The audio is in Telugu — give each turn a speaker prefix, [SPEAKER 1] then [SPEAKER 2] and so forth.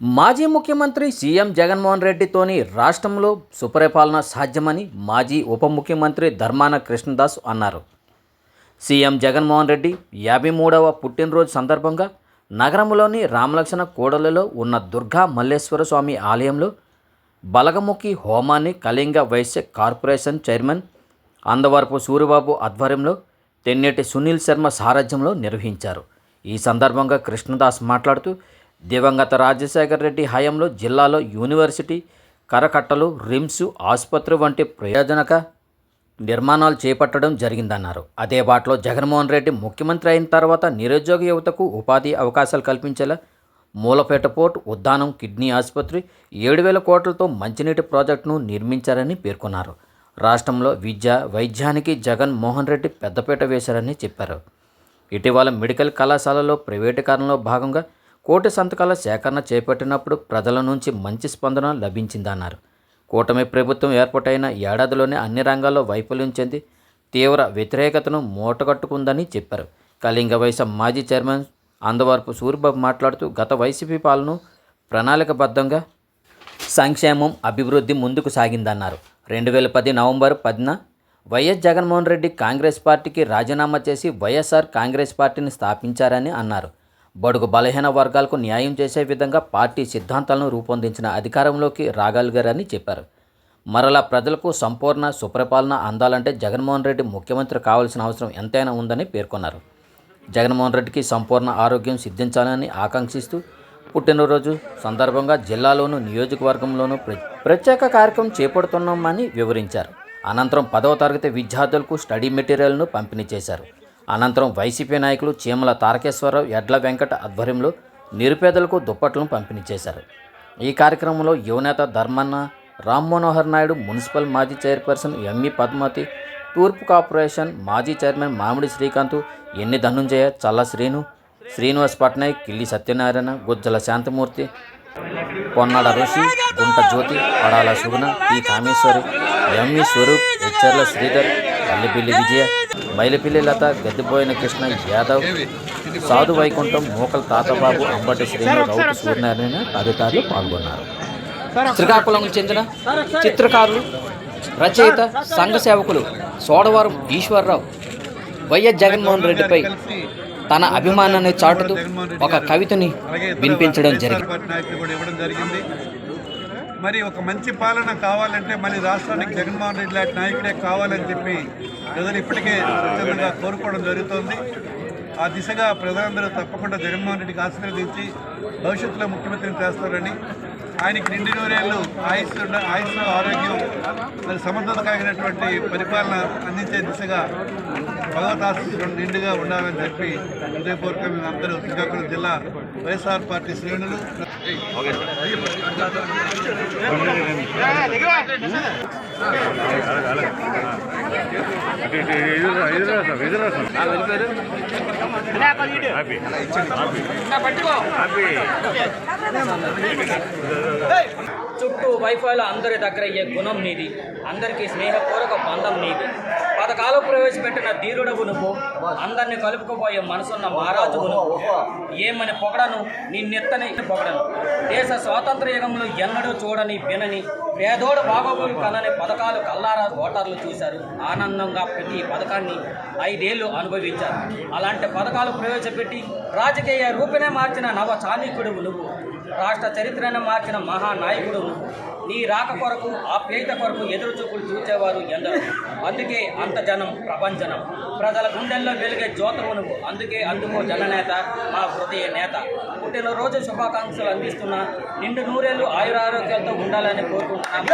[SPEAKER 1] మాజీ ముఖ్యమంత్రి సీఎం జగన్మోహన్ రెడ్డితోని రాష్ట్రంలో సుపరిపాలన సాధ్యమని మాజీ ఉప ముఖ్యమంత్రి ధర్మాన కృష్ణదాస్ అన్నారు. సీఎం జగన్మోహన్ రెడ్డి యాభై మూడవ పుట్టినరోజు సందర్భంగా నగరంలోని రామలక్ష్మణ కూడలిలో ఉన్న దుర్గా మల్లేశ్వర స్వామి ఆలయంలో బలగముఖి హోమాన్ని కళింగ వైశ్య కార్పొరేషన్ చైర్మన్ అందవరపు సూరిబాబు ఆధ్వర్యంలో తెన్నేటి సునీల్ శర్మ సారథ్యంలో నిర్వహించారు. ఈ సందర్భంగా కృష్ణదాస్ మాట్లాడుతూ దివంగత రాజశేఖర రెడ్డి హయాంలో జిల్లాలో యూనివర్సిటీ కరకట్టలు రిమ్స్ ఆసుపత్రి వంటి ప్రయోజనక నిర్మాణాలు చేపట్టడం జరిగిందన్నారు. అదే బాటలో జగన్మోహన్ రెడ్డి ముఖ్యమంత్రి అయిన తర్వాత నిరుద్యోగ యువతకు ఉపాధి అవకాశాలు కల్పించేలా మూలపేట పోర్ట్ ఉద్దానం కిడ్నీ ఆసుపత్రి ఏడు వేల కోట్లతో మంచినీటి ప్రాజెక్టును నిర్మించారని పేర్కొన్నారు. రాష్ట్రంలో విద్య వైద్యానికి జగన్ మోహన్ రెడ్డి పెద్దపీట వేశారని చెప్పారు. ఇటీవల మెడికల్ కళాశాలలో ప్రైవేటీకరణలో భాగంగా కోటి సంతకాల సేకరణ చేపట్టినప్పుడు ప్రజల నుంచి మంచి స్పందన లభించిందన్నారు. కూటమి ప్రభుత్వం ఏర్పాటైన ఏడాదిలోనే అన్ని రంగాల్లో వైఫల్యం చెంది తీవ్ర వ్యతిరేకతను మూటగట్టుకుందని చెప్పారు. కళింగ వయస మాజీ చైర్మన్ అందవరపు సూరిబాబు మాట్లాడుతూ గత వైసీపీ పాలన ప్రణాళికబద్ధంగా సంక్షేమం అభివృద్ధి ముందుకు సాగిందన్నారు. రెండు వేల పది నవంబర్ పదిన వైఎస్ జగన్మోహన్ రెడ్డి కాంగ్రెస్ పార్టీకి రాజీనామా చేసి వైఎస్ఆర్ కాంగ్రెస్ పార్టీని స్థాపించారని అన్నారు. బడుగు బలహీన వర్గాలకు న్యాయం చేసే విధంగా పార్టీ సిద్ధాంతాలను రూపొందించిన అధికారంలోకి రాగలిగారని చెప్పారు. మరలా ప్రజలకు సంపూర్ణ సుపరిపాలన అందాలంటే జగన్మోహన్ రెడ్డి ముఖ్యమంత్రి కావాల్సిన అవసరం ఎంతైనా ఉందని పేర్కొన్నారు. జగన్మోహన్ రెడ్డికి సంపూర్ణ ఆరోగ్యం సిద్ధించాలని ఆకాంక్షిస్తూ పుట్టినరోజు సందర్భంగా జిల్లాలోను నియోజకవర్గంలోనూ ప్ర- ప్రత్యేక కార్యక్రమం చేపడుతున్నామని వివరించారు. అనంతరం పదవ తరగతి విద్యార్థులకు స్టడీ మెటీరియల్ను పంపిణీ చేశారు. అనంతరం వైసీపీ నాయకులు చీమల తారకేశ్వరరావు ఎడ్ల వెంకట ఆధ్వర్యంలో నిరుపేదలకు దుప్పట్లను పంపిణీ చేశారు. ఈ కార్యక్రమంలో యువనేత ధర్మన్న రామ్ మనోహర్ నాయుడు మున్సిపల్ మాజీ చైర్పర్సన్ ఎంఈ పద్మావతి తూర్పు కార్పొరేషన్ మాజీ చైర్మన్ మామిడి శ్రీకాంత్ ఎన్ని ధనుంజయ చల్ల శ్రీను శ్రీనివాస్ పట్నాయక్ కిల్లి Satyanarayana Gujjala Santhamurthy Konnada Rishi Gunta Jyothi Padala Suguna P Kameswari M E Swaroop Hecharla Sridhar Allipilli Vijaya Mailapilli Latha గద్దెపోయిన Krishna Yadav Sadhu Vaikuntham మోకల్ తాతబాబు అంబటి శ్రీను రౌతు సూర్యనారాయణ తదితరులు పాల్గొన్నారు. శ్రీకాకుళం చెందిన చిత్రకారులు రచయిత సంఘ సేవకులు సోడవరం ఈశ్వరరావు వైఎస్ జగన్మోహన్ రెడ్డిపై తన అభిమానాన్ని చాటుతూ ఒక కవితని వినిపించడం జరిగింది.
[SPEAKER 2] మరి ఒక మంచి పాలన కావాలంటే మరి రాష్ట్రానికి జగన్మోహన్ రెడ్డి లాంటి నాయకుడే కావాలని చెప్పి ప్రజలు ఇప్పటికే స్వచ్ఛందంగా కోరుకోవడం జరుగుతోంది. ఆ దిశగా ప్రజలందరూ తప్పకుండా జగన్మోహన్ రెడ్డికి ఆశీర్వదించి భవిష్యత్తులో ముఖ్యమంత్రిని చేస్తారని ఆయనకి నిండి నూరేళ్ళు ఆయుష్ ఆయుష్ ఆరోగ్యం మరి సమర్థత కలిగినటువంటి పరిపాలన అందించే దిశగా భగవత్ ఆశీస్సులు నిండుగా ఉండాలని చెప్పి హృదయపూర్వకంగా మేము అందరూ శ్రీకాకుళం జిల్లా వైఎస్ఆర్ పార్టీ శ్రేణులు.
[SPEAKER 3] చుట్టూ వైఫైలో అందరి దగ్గర అయ్యే గుణం నీది. అందరికీ స్నేహపూర్వక బంధం నీది. పథకాలు ప్రవేశపెట్టిన ధీరుడవు నువ్వు. అందరిని కలుపుకుపోయే మనసున్న మహారాజువు నువ్వు. ఏమని పొగడను? నీ నెత్తని పొగడను. దేశ స్వాతంత్ర యుగంలో ఎన్నడూ చూడని వినని పేదోడు బాగోగులు కనని పథకాలు కల్లారా ఓటర్లు చూశారు. ఆనందంగా ప్రతి పథకాన్ని ఐదేళ్ళు అనుభవించారు. అలాంటి పథకాలు ప్రవేశపెట్టి రాజకీయ రూపనే మార్చిన నవ చాణిక్యుడు నువ్వు. రాష్ట్ర చరిత్రను మార్చిన మహానాయకుడు నువ్వు. నీ రాక కొరకు ఆ ప్రేత కొరకు ఎదురు చూపులు చూచేవారు ఎందరో. అందుకే అంత జనం ప్రపంచనం. ప్రజల గుండెల్లో వెలిగే జ్యోతులు నువ్వు. అందుకే అందుకో జననేత మా హృదయ నేత. పుట్టినరోజు శుభాకాంక్షలు అందిస్తున్న. నిండు నూరేళ్ళు ఆయురారోగ్యాలతో ఉండాలని కోరుకుంటున్నాను.